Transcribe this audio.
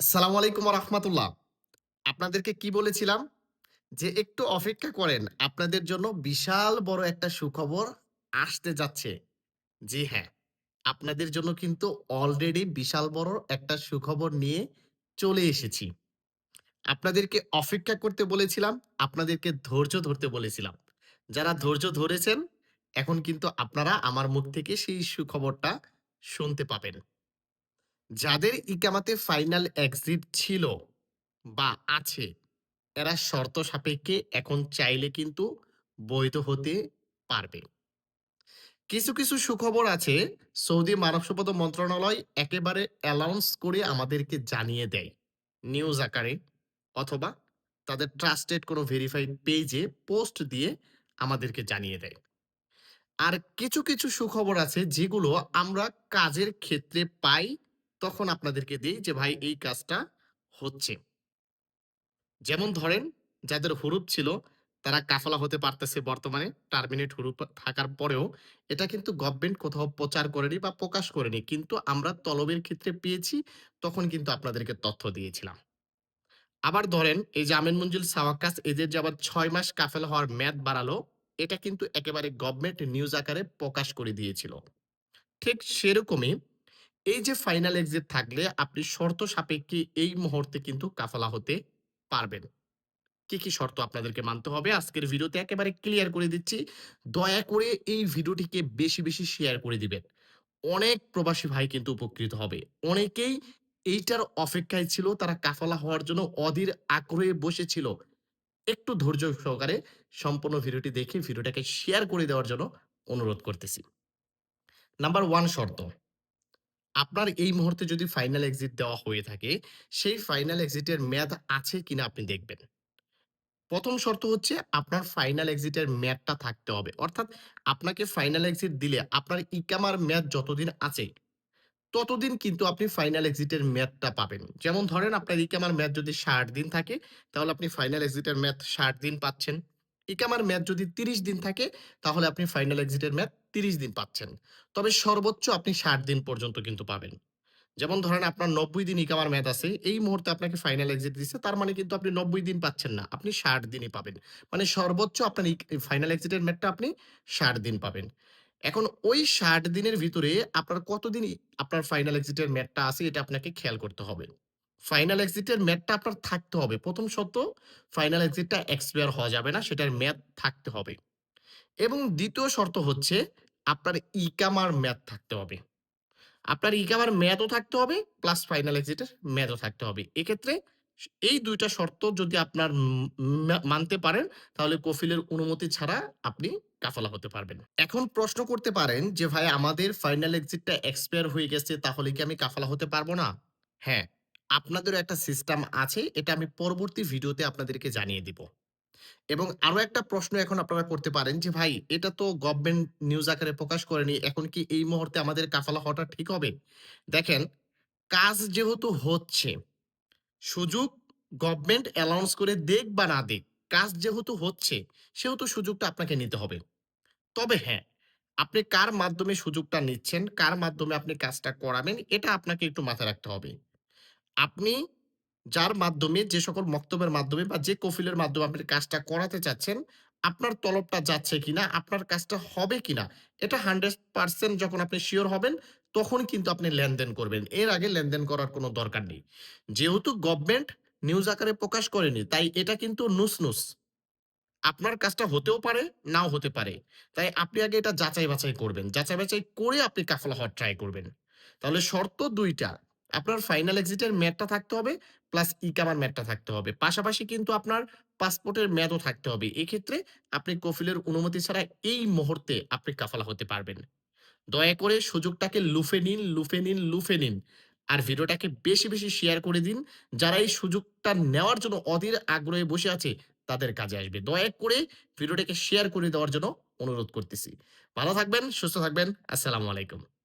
আসসালামু আলাইকুম রহমতুল্লাহ আপনাদেরকে কি বলেছিলাম? যে একটু অপেক্ষা করেন, আপনাদের জন্য বিশাল বড় একটা সুখবর আসতে যাচ্ছে। জি হ্যাঁ আপনাদের জন্য কিন্তু অলরেডি বিশাল বড় একটা সুখবর নিয়ে চলে এসেছি। আপনাদেরকে অপেক্ষা করতে বলেছিলাম, আপনাদেরকে ধৈর্য ধরতে বলেছিলাম। যারা ধৈর্য ধরেছেন, এখন কিন্তু আপনারা আমার মুখ থেকে সেই সুখবরটা শুনতে পাবেন। যাদের ইকামাতে ফাইনাল এক্সিট ছিল বা আছে, এরা শর্ত সাপেক্ষে এখন চাইলে কিন্তু বৈধ হতে পারবে। কিছু কিছু সুখবর আছে। সৌদি মানব সম্পদ মন্ত্রণালয় একেবারে অ্যালাউন্স করে আমাদেরকে জানিয়ে দেয় নিউজ আকারে অথবা তাদের ট্রাস্টেড কোনো ভেরিফাইড পেজে পোস্ট দিয়ে আমাদেরকে জানিয়ে দেয়। আর কিছু কিছু সুখবর আছে যেগুলো আমরা কাজের ক্ষেত্রে পাই তখন আপনাদেরকে দিই যে, ভাই, এই কাজটা হচ্ছে। যেমন ধরেন, যাদের হুরুপ ছিল, তারা কাফলা হতে পারতেছে বর্তমানে, টার্মিনেট হুরুপ থাকার পরেও। এটা কিন্তু গভর্নমেন্ট কোথাও প্রচার করেনি বা প্রকাশ করেনি। কিন্তু আমরা তলবের ক্ষেত্রে পেয়েছি, তখন কিন্তু আপনাদেরকে তথ্য দিয়েছিলাম। আবার ধরেন, এই যে আমিন মঞ্জুল সাওয়াক্কাস এদের যে আবার ছয় মাস কাফেলা হওয়ার মেয়াদ বাড়ালো, এটা কিন্তু একেবারে গভর্নমেন্ট নিউজ আকারে প্রকাশ করে দিয়েছিল। ঠিক সেরকমই এই যে ফাইনাল এক্সিট থাকলে আপনি শর্ত সাপেক্ষে এই মুহূর্তে কিন্তু কাফালা হতে পারবেন কি, কি শর্ত আপনাদেরকে মানতে হবে আজকের ভিডিওতে একেবারে ক্লিয়ার করে দিচ্ছি। দয়া করে এই ভিডিওটিকে বেশি, বেশি শেয়ার করে দিবেন। অনেক প্রবাসী ভাই কিন্তু উপকৃত হবে। অনেকেই এইটার অপেক্ষায় ছিল তারা কাফালা হওয়ার জন্য অধীর আগ্রহে বসেছিল। একটু ধৈর্য সহকারে সম্পূর্ণ ভিডিওটি দেখে ভিডিওটাকে শেয়ার করে দেওয়ার জন্য অনুরোধ করতেছি। নাম্বার ওয়ান শর্ত। আপনার এই মুহূর্তে যদি ফাইনাল এক্সিট দেওয়া হয়ে থাকে, সেই ফাইনাল এক্সিটের মেয়াদ আছে কিনা আপনি দেখবেন। প্রথম শর্ত হচ্ছে আপনার ফাইনাল এক্সিটের মেয়াদটা থাকতে হবে। অর্থাৎ আপনাকে ফাইনাল এক্সিট দিলে আপনার ইকামার মেয়াদ যতদিন আছে, ততদিন কিন্তু আপনি ফাইনাল এক্সিটের মেয়াদটা পাবেন। যেমন ধরেন আপনার ইকামার মেয়াদ যদি ৬০ দিন থাকে, তাহলে আপনি ফাইনাল এক্সিটের মেয়াদ ৬০ দিন পাচ্ছেন। ইকামার ম্যাথ যদি ৩০ দিন থাকে, তাহলে আপনি ফাইনাল এক্সিটের ম্যাথ তিরিশ দিন পাচ্ছেন। তবে সর্বোচ্চ আপনি ৬০ দিন পর্যন্ত কিন্তু পাবেন। যেমন ধরেন আপনার ৯০ দিন ইকামার ম্যাথ আছে। এই মুহূর্তে আপনাকে ফাইনাল এক্সিট দিছে। তার মানে কিন্তু আপনি ৯০ দিন পাচ্ছেন না। আপনি ৬০ দিনই পাবেন। মানে সর্বোচ্চ আপনার ফাইনাল এক্সিটের মেয়াদটা আপনি ৬০ দিন পাবেন। এখন ওই ৬০ দিনের ভিতরে আপনার কতদিন আপনার ফাইনাল এক্সিটের ম্যাথটা আছে এটা আপনাকে খেয়াল করতে হবে। ফাইনাল এক্সিটের ম্যাথটা আপনার থাকতে হবে। প্রথম শর্ত ফাইনাল এক্সিটটা এক্সপায়ার হওয়া যাবে না। সেটার ম্যাথ থাকতে হবে। এবং দ্বিতীয় শর্ত হচ্ছে আপনার ইকামার ম্যাথ থাকতে হবে। আপনার ইকামার ম্যাথও থাকতে হবে প্লাস ফাইনাল এক্সিটের ম্যাথও থাকতে হবে। এক্ষেত্রে এই দুইটা শর্ত যদি আপনার মানতে পারেন তাহলে কফিলের অনুমতি ছাড়া আপনি কাফালা হতে পারবেন। এখন প্রশ্ন করতে পারেন যে ভাই আমাদের ফাইনাল এক্সিটটা এক্সপায়ার হয়ে গেছে তাহলে কি আমি কাফালা হতে পারব না? হ্যাঁ, আপনাদেরও একটা সিস্টেম আছে। এটা আমি পরবর্তী ভিডিওতে আপনাদেরকে জানিয়ে দিব। এবং আরও একটা প্রশ্ন এখন আপনারা করতে পারেন যে, "ভাই এটা তো গভর্নমেন্ট নিউজ আকারে প্রকাশ করেনি। এখন কি এই মুহূর্তে আমাদের কাফালা হওয়াটা ঠিক হবে?" দেখেন, কাজ যেহেতু হচ্ছে, সুযোগ গভর্নমেন্ট অ্যানাউন্স করে দেখ বা না দেখ কাজ যেহেতু হচ্ছে, সেহেতু সুযোগটা আপনাকে নিতে হবে। তবে হ্যাঁ, আপনি কার মাধ্যমে সুযোগটা নিচ্ছেন, কার মাধ্যমে আপনি কাজটা করাবেন, এটা আপনাকে একটু মাথায় রাখতে হবে। আপনি যার মাধ্যমে যে সকল মক্তবের মাধ্যমে বা যে কফিলের মাধ্যমে আপনি কাজটা করাতে চাচ্ছেন, আপনার তলবটা যাচ্ছে কিনা, আপনার কাজটা হবে কিনা, এটা 100% যখন আপনি শিওর হবেন, তখন কিন্তু আপনি লেনদেন করবেন। এর আগে লেনদেন করার কোনো দরকার নেই। যেহেতু গভর্নমেন্ট নিউজ আকারে প্রকাশ করেনি, তাই এটা কিন্তু নুস-নুস। আপনার কাজটা হতেও পারে, নাও হতে পারে। তাই আপনি আগে এটা যাচাই-বাছাই করবেন। যাচাই-বাছাই করে আপনি কাফলা হওয়ার ট্রাই করবেন। তাহলে শর্ত ২ টা। আপনার ফাইনাল এক্সিটের মেয়াদটা থাকতে হবে, প্লাস ইকামার মেয়াদটা থাকতে হবে। পাশাপাশি কিন্তু আপনার পাসপোর্টের মেয়াদও থাকতে হবে। এক্ষেত্রে আপনি কফিলের অনুমতি ছাড়া এই মুহূর্তে আপনি কাফালা হতে পারবেন। দয়া করে সুযোগটাকে লুফে নিন, লুফে নিন, লুফে নিন। আর ভিডিওটাকে বেশি, বেশি শেয়ার করে দিন। যারা এই সুযোগটা নেওয়ার জন্য অধীর আগ্রহে বসে আছে, তাদের কাজে আসবে। দয়া করে ভিডিওটাকে শেয়ার করে দেওয়ার জন্য অনুরোধ করতেছি। ভালো থাকবেন, সুস্থ থাকবেন। আসসালামু আলাইকুম।